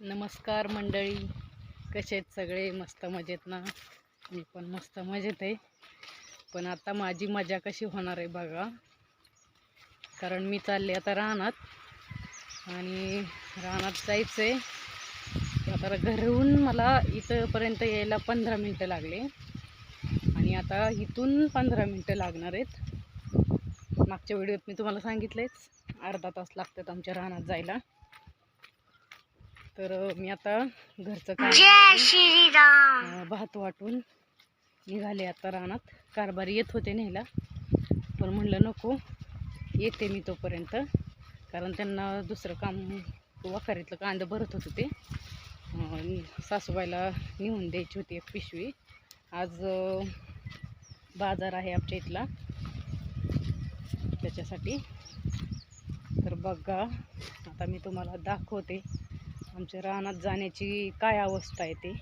नमस्कार मंडळी. कसे आहेत सगळे? मस्त मजेत ना? मी पण मस्त मजेत आहे. पण आता माझी मजा कशी होणार आहे बघा. कारण मी चालले आता रानात आणि रानात जायचं आहे आता घरून मला इथंपर्यंत यायला पंधरा मिनटं लागले. आणि आता इथून पंधरा मिनटं लागणार आहेत. मागच्या व्हिडिओत मी तुम्हाला सांगितलेच अर्धा तास लागतात आमच्या रानात जायला. तर मी आता घरचं काम भात वाटून निघाले आता रानात. कारभारी येत होते न्यायला. पण म्हणलं नको येते मी तोपर्यंत. कारण त्यांना दुसरं काम वाखारीतलं कांदं भरत होतं ते. सासूबाईला नेऊन द्यायची होती एक पिशवी. आज बाजार आहे आमच्या इथला. त्याच्यासाठी. तर बघा आता मी तुम्हाला दाखवते. आमच्या रानात जाण्याची काय अवस्था आहे ते?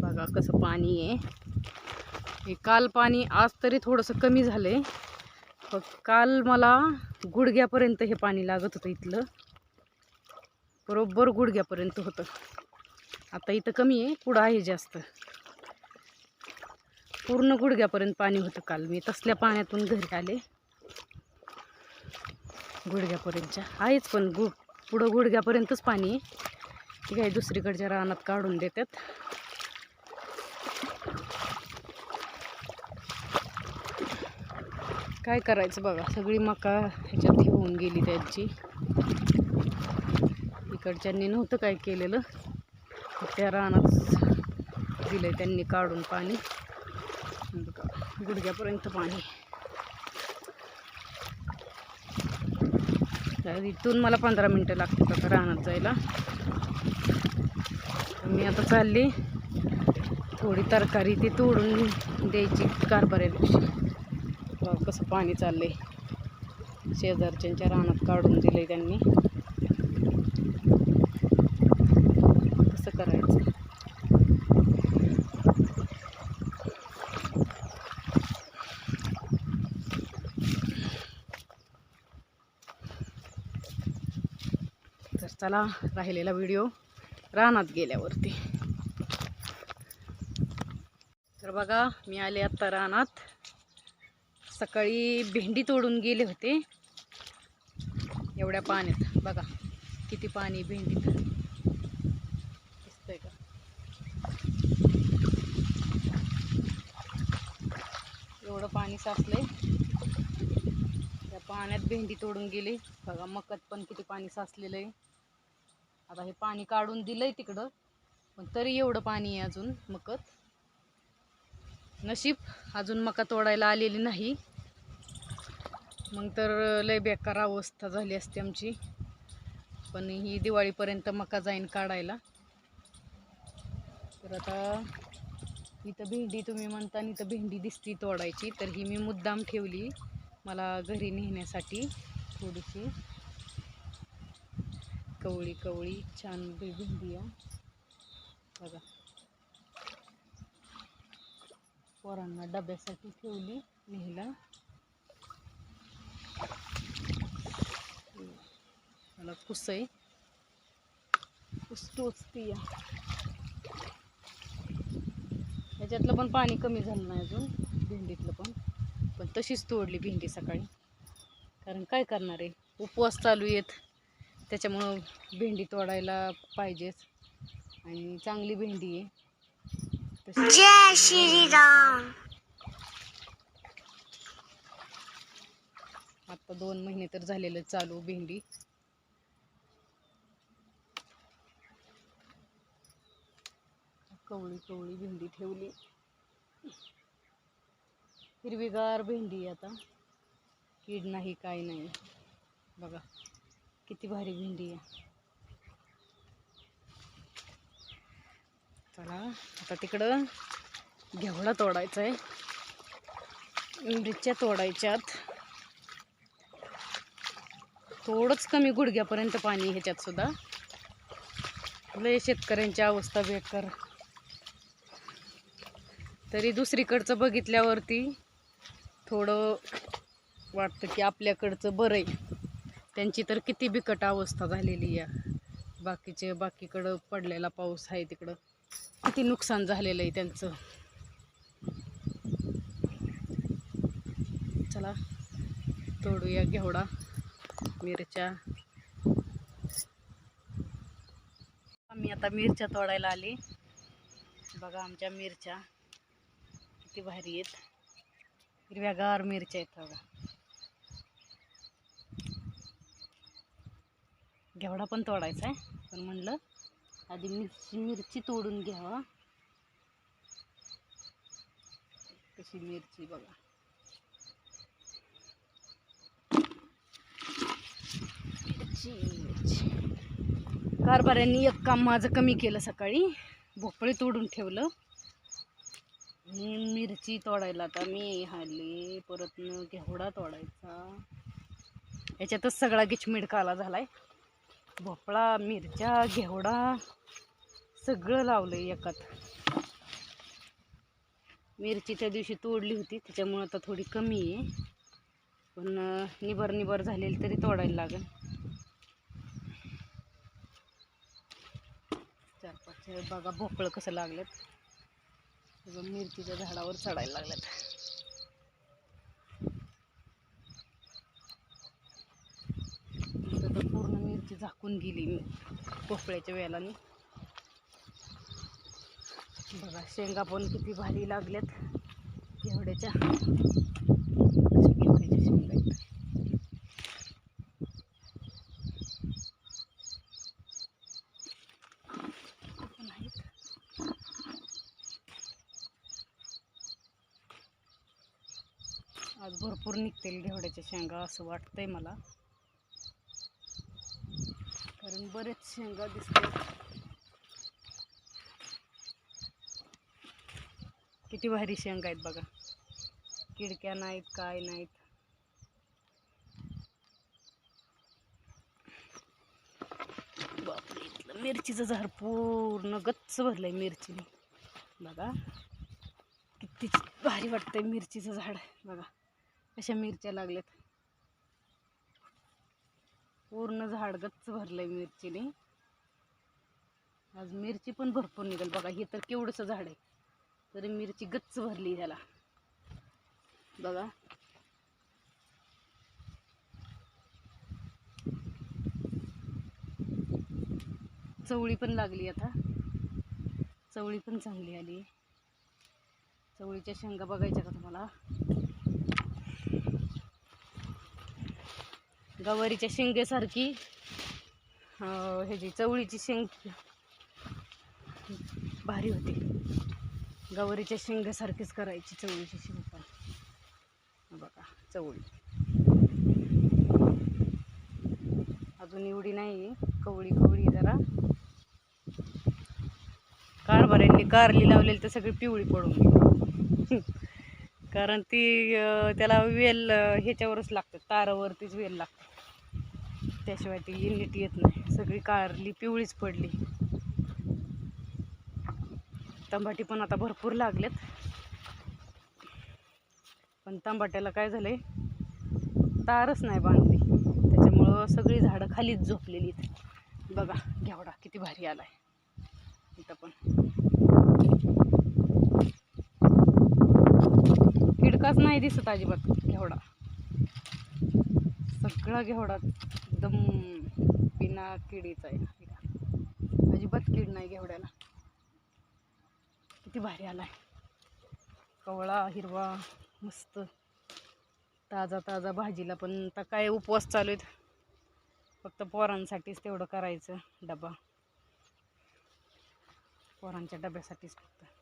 बघा कसं पाणी आहे. काल पाणी आज तरी थोडंसं कमी झालं आहे पण काल मला गुडघ्यापर्यंत हे पाणी लागत होतं इथलं. बरोबर गुडघ्यापर्यंत होतं. आता इथं कमी आहे पुढं आहे जास्त. पूर्ण गुडघ्यापर्यंत पाणी होतं काल. मी तसल्या पाण्यातून घरी आले. गुडघ्यापर्यंतच्या. आहेच पण गु पुढं गुडघ्यापर्यंतच पाणी आहे. ती काही दुसरीकडच्या रानात काढून देतात. काय करायचं बघा सगळी मका ह्याच्यात होऊन गेली त्यांची. इकडच्यांनी नव्हतं काय केलेलं. त्या रानात दिलं त्यांनी काढून पाणी. बघा गुडघ्यापर्यंत पाणी. तर इथून मला पंधरा मिनटं लागतात आता रानात जायला. मी आता चालली. थोडी तरकारी ती तोडून द्यायची कारभाऱ्या कसं पाणी चाललंय. शेजारच्यांच्या रानात काढून दिलंय त्यांनी कसं करायचं तर चला राहिलेला व्हिडिओ रानात गेल्यावरती. तर बघा मी आले आत्ता रानात. सकाळी भेंडी तोडून गेले होते. एवढ्या पाण्यात. बघा किती पाणी भेंडीत. दिसतंय का? एवढं पाणी साचलंय. त्या पाण्यात भेंडी तोडून गेली. बघा मकत पण किती पाणी साचलेलं आहे. आता हे पाणी काढून दिलंय तिकडं. पण तरी एवढं पाणी आहे अजून मकत. नशीब अजून मका तोडायला आलेली नाही. मग तर लय बेकार अवस्था झाली असते आमची. पण ही दिवाळीपर्यंत मका जाईन काढायला. तर आता इथं भेंडी तुम्ही म्हणता इथं भेंडी दिसती तोडायची. तर ही मी मुद्दाम ठेवली मला घरी नेण्यासाठी थोडीशी. कवळी कवळी छान भे- भेंडी आहे बघा. पोरांना डब्यासाठी ठेवली नेहला मला कुस आहे कुस टोचती या. ह्याच्यातलं पण पाणी कमी झालं नाही अजून भेंडीतलं पण. पण तशीच तोडली भेंडी सकाळी. कारण काय करणार आहे? उपवास चालू आहेत. त्याच्यामुळं भेंडी तोडायला पाहिजेच. आणि चांगली भेंडी आहे. जय श्रीराम. आता दोन महिने तर झालेलं चालू भेंडी. कवळी कवळी भेंडी ठेवली. हिरवीगार भेंडी आहे आता. कीड नाही काय नाही. बघा. किती भारी भेंडी आहे. चला आता तिकडं घेवडा तोडायचा आहे मिरच्या तोडायच्यात. थोडंच कमी गुडघ्यापर्यंत पाणी ह्याच्यात सुद्धा. लय शेतकऱ्यांची अवस्था बेकार. तरी दुसरीकडचं बघितल्यावरती थोडं वाटतं की आपल्याकडचं बरं आहे त्यांची तर किती बिकट अवस्था झालेली आहे. बाकीचे बाकीकडं पडलेला पाऊस आहे तिकडं. किती नुकसान झालेलं आहे त्यांचं. चला तोडूया घेवडा मिरच्या. आम्ही आता मिरच्या तोडायला आली. बघा आमच्या मिरच्या किती भारी आहेत. हिरव्यागार मिरच्या आहेत बघा. घेवडा पण तोडायचा आहे. पण म्हणलं आधी मिरची मिरची तोडून घ्यावा. कशी मिरची बघा. मिरची मिरची. कारभाऱ्यांनी एक काम माझं कमी केलं सकाळी. भोपळे तोडून ठेवलं. आणि मिरची तोडायला आता मी हल्ली परत न घेवडा तोडायचा. याच्यातच सगळा गिचमिड झाला आहे भोपळा मिरच्या घेवडा सगळं लावलं एकात. मिरची त्या दिवशी तोडली होती त्याच्यामुळं आता थोडी कमी आहे. पण निबर निबर झालेली तरी तोडायला लागेल. चार पाच बघा भोपळं कसं लागलं मिरचीच्या झाडावर चढायला लागल्यात इथं तर पूर्ण झाकून गेली मी भोपळ्याच्या वेळाने बघा शेंगा पण किती भारी लागल्यात. घेवड्याच्या घेवड्याच्या शेंगा आहेत. आज भरपूर निघतील घेवड्याच्या शेंगा असं वाटतंय मला. अजून बरेच शेंगा दिसतात. किती भारी शेंगा आहेत बघा. किडक्या नाहीत काय नाहीत. बापरे इथलं मिरचीचं झाड पूर्ण गच्च भरलंय मिरचीने. बघा किती भारी वाटतंय मिरचीचं झाड. बघा अशा मिरच्या लागल्यात. पूर्ण झाड गच्च भरलंय मिरचीने. आज मिरची पण भरपूर निघेल. बघा हे तर केवढंसं झाड आहे. तरी मिरची गच्च भरली त्याला बघा. चवळी पण लागली आता. चवळी पण चांगली आली. चवळीच्या शेंगा बघायच्या का तुम्हाला? गवारीच्या शेंगेसारखी ह्याची चवळीची शेंग भारी होती. गवारीच्या शेंगेसारखीच करायची चवळीची शेंग पण. बघा चवळी. अजून एवढी नाही कवळी कवळी जरा. कारभाऱ्यांनी कारली लावलेली तर सगळी पिवळी पडून कारण ती त्याला वेल ह्याच्यावरच लागते तारावरतीच वेल लागते. त्याशिवाय ती नीट येत नाही. सगळी कारली पिवळीच पडली. तंबाटी पण आता भरपूर लागलेत पण तंबाट्याला काय झालंय? तारच नाही बांधली. त्याच्यामुळं सगळी झाडं खालीच झोपलेली आहेत. बघा घेवडा किती भारी आलाय. इथं पण. किडकाच नाही दिसत अजिबात घेवडा. सगळा घेवडा एकदम बिना किडीचा आहे. अजिबात कीड नाही घेवड्याला. किती भारी आलाय. कवळा हिरवा मस्त. ताजा ताजा भाजीला पण आता काय उपवास चालू आहेत? फक्त पोरांसाठीच तेवढं करायचं डबा. पोरांच्या डब्यासाठीच फक्त.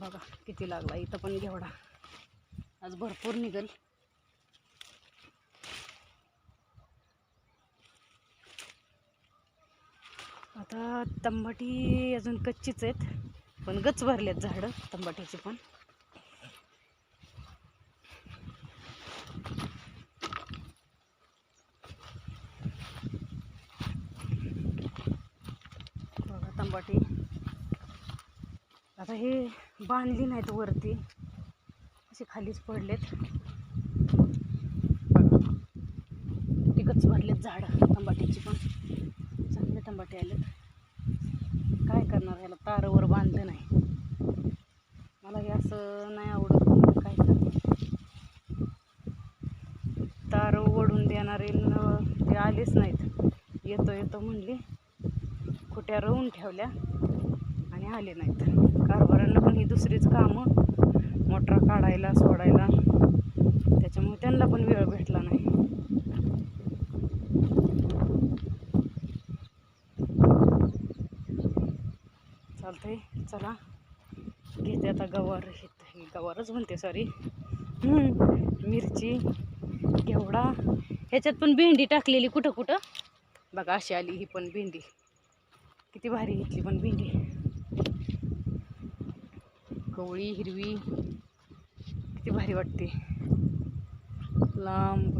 बघा किती लागला इथं पण घेवडा. आज भरपूर निघल. आता तंबाटी अजून कच्चीच आहेत पण गच भरलेत झाडं तंबाट्याची पण. बघा तंबाटी. आता हे बांधली नाहीत वरती. असे खालीच पडलेत. बघा तिकच भरलेत झाडं तंबाट्याची पण. चांगले तंबाटे आलेत. काय करणार ह्याला? तारवर बांधलं नाही. मला हे असं नाही आवडत. काय करणार? तार ओढून देणारे ते आलेच नाहीत. येतो येतो म्हणले. खोट्या रवून ठेवल्या. आले नाहीत. कारभाराला पण ही दुसरीच कामं मोटर काढायला सोडायला. त्याच्यामुळे त्यांना पण वेळ भेटला नाही. चालतंय चला. घेते आता गवार हे गवारच म्हणते सॉरी मिरची घेवडा. ह्याच्यात पण भेंडी टाकलेली कुठं कुठं बघा अशी आली ही पण भेंडी. किती भारी घेतली पण भेंडी. कवळी हिरवी. किती भारी वाटते. लांब.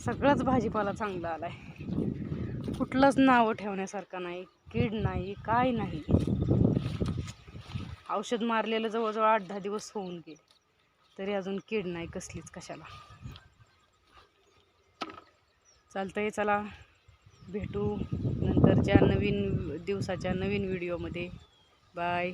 सगळाच भाजीपाला चांगला आलाय. कुठलंच नावं ठेवण्यासारखं नाही. कीड नाही काय नाही. औषध मारलेलं जवळजवळ आठ दहा दिवस होऊन गेले. तरी अजून कीड नाही कसलीच कशाला. चालतंय चला. भेटू नंतरच्या नवीन दिवसाच्या नवीन व्हिडिओमध्ये. बाय.